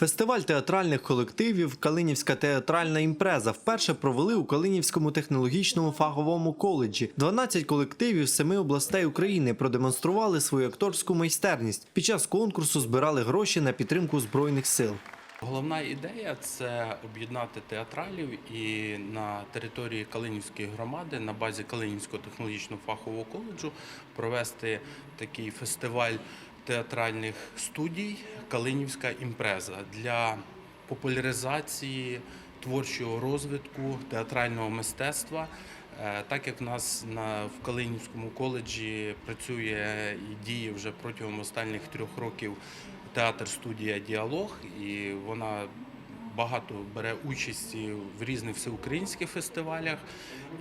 Фестиваль театральних колективів Калинівська театральна імпреза вперше провели у Калинівському технологічному фаховому коледжі. 12 колективів з семи областей України продемонстрували свою акторську майстерність. Під час конкурсу збирали гроші на підтримку збройних сил. Головна ідея це об'єднати театралів і на території Калинівської громади на базі Калинівського технологічного фахового коледжу провести такий фестиваль театральних студій Калинівська імпреза для популяризації творчого розвитку театрального мистецтва. Е, Так як в нас на в Калинівському коледжі працює і діє вже протягом останніх трьох років театр студія Діалог, і вона багато бере участі в різних всеукраїнських фестивалях.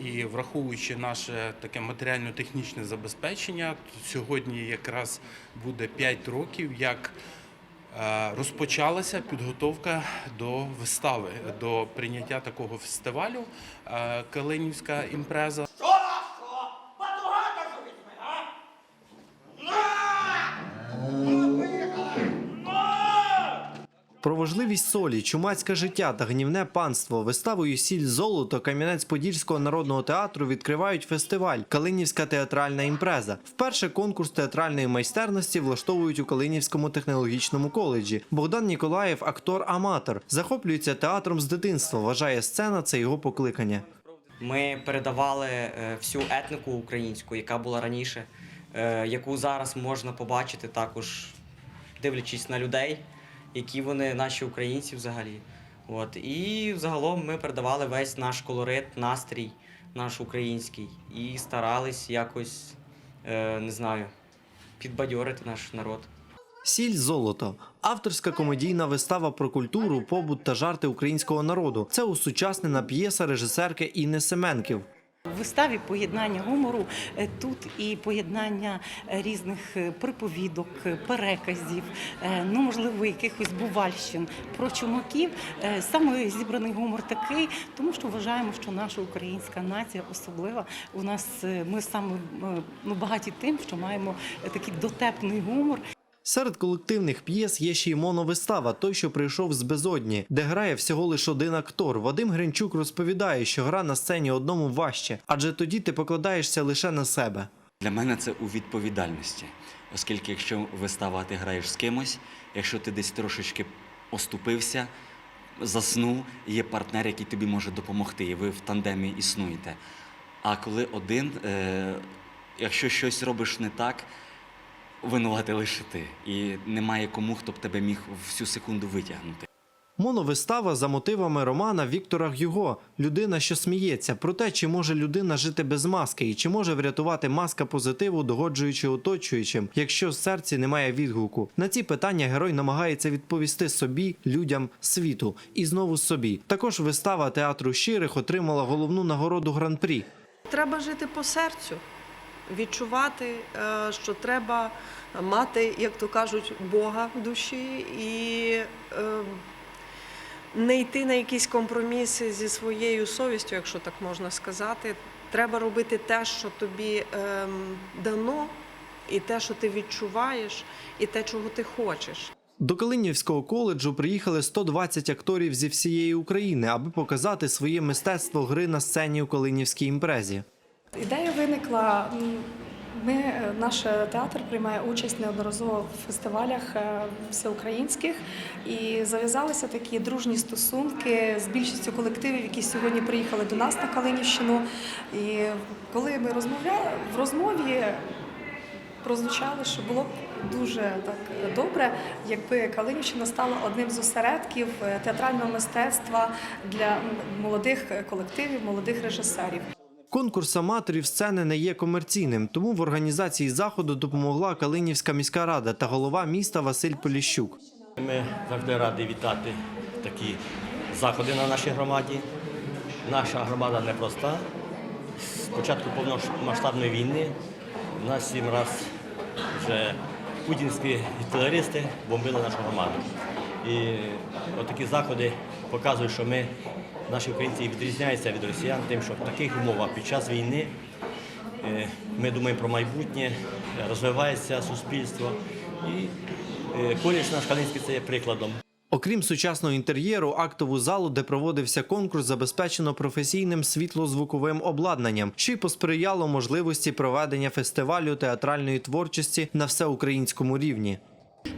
І враховуючи наше таке матеріально-технічне забезпечення, сьогодні якраз буде 5 років, як е, розпочалася підготовка до вистави, до прийняття такого фестивалю е, Калинівська імпреза. Що? Що? Батугата що візьме, а? На! Ну, поїхали! На! Про важливість солі, чумацьке життя та гнівне панство виставою Сіль золото Кам'янець-Подільського народного театру відкривають фестиваль Калинівська театральна імпреза. Вперше конкурс театральної майстерності влаштовують у Калинівському технологічному коледжі. Богдан Ніколаєв, актор-аматор, захоплюється театром з дитинства. Вважає сцена це його покликання. Ми передавали е, всю етнику українську, яка була раніше, е, яку зараз можна побачити також, дивлячись на людей, які вони наші українці взагалі. От. І загалом ми передавали весь наш колорит, настрій наш український і старались якось, е, не знаю, підбадьорити наш народ. Сіль золото авторська комедійна вистава про культуру, побут та жарти українського народу. Це усучаснена п'єса режисерки Інни Семенків. В виставі поєднання гумору е, тут і поєднання е, різних е, приповідок, переказів, ну можливо, якихось бувальщин про чумаків. Саме зібраний гумор такий, тому що вважаємо, що наша українська нація особлива. У нас ми саме ну багаті тим, що маємо такий дотепний гумор. Серед колективних п'єс є ще й моновистава Той, що прийшов з безодні, де грає всього лише один актор. Вадим Гринчук розповідає, що гра на сцені одному важче, адже тоді ти покладаєшся лише на себе. Для мене це у відповідальності, оскільки якщо вистава ти граєш з кимось, якщо ти десь трошечки оступився, заснув, є партнер, який тобі може допомогти, і ви в тандемі існуєте. А коли один, е, якщо щось робиш не так, винувати лише ти. І немає кому, хто б тебе міг всю секунду витягнути. Моновистава за мотивами романа Віктора Гюго Людина, що сміється, про те, чи може людина жити без маски, і чи може врятувати маска позитиву, догоджуючи оточуючим, якщо в серці немає відгуку. На ці питання герой намагається відповісти собі, людям, світу і знову собі. Також вистава театру щирих отримала головну нагороду гран-прі. Треба жити по серцю, відчувати, е, що треба мати, як то кажуть, Бога в душі і е, не йти на якісь компроміси зі своєю совістю, якщо так можна сказати. Треба робити те, що тобі ем, дано, і те, що ти відчуваєш, і те, чого ти хочеш. До Калинівського коледжу приїхали 120 акторів зі всієї України, аби показати своє мистецтво гри на сцені у Калинівській імпрезі. Ідея виникла. Ми, е, наш театр приймає участь неодноразово в фестивалях е, всеукраїнських і зав'язалися такі дружні стосунки з більшістю колективів, які сьогодні приїхали до нас на Калинівщину. І коли ми розмовляли в розмові, прозвучало, що було б дуже так добре, якби Калинівщина стала одним з осередків е, театрального мистецтва для молодих колективів, молодих режисерів. Конкурс аматорів сцени не є комерційним, тому в організації заходу допомогла Калинівська міська рада та голова міста Василь Поліщук. Ми завжди раді вітати такі заходи на нашій громаді. Наша громада непроста. З початку повномасштабної війни у нас сім разів вже путінські терористи бомбили нашу громаду. І отакі заходи показують, що ми, наші українці, відрізняються від росіян, тим, що в таких умовах під час війни е, ми думаємо про майбутнє, розвивається суспільство. І е, коледж наш Калинський це є прикладом. Окрім сучасного інтер'єру, актову залу, де проводився конкурс, забезпечено професійним світлозвуковим обладнанням, що й посприяло можливості проведення фестивалю театральної творчості на всеукраїнському рівні.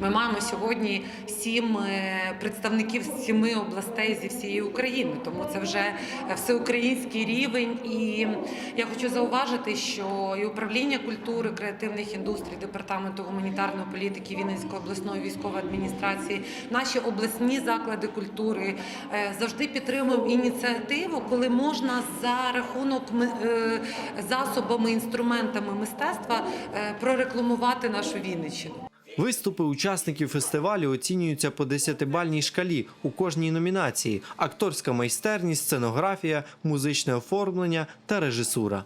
Ми маємо сьогодні сім е, представників сіми областей зі всієї України, тому це вже всеукраїнський рівень. І я хочу зауважити, що і управління культури, креативних індустрій, департаменту гуманітарної політики Вінницької обласної військової адміністрації, наші обласні заклади культури е, завжди підтримуємо ініціативу, коли можна за рахунок е, засобами, інструментами мистецтва прорекламувати нашу Вінниччину. Виступи учасників фестивалю оцінюються по 10-бальній шкалі у кожній номінації: акторська майстерність, сценографія, музичне оформлення та режисура.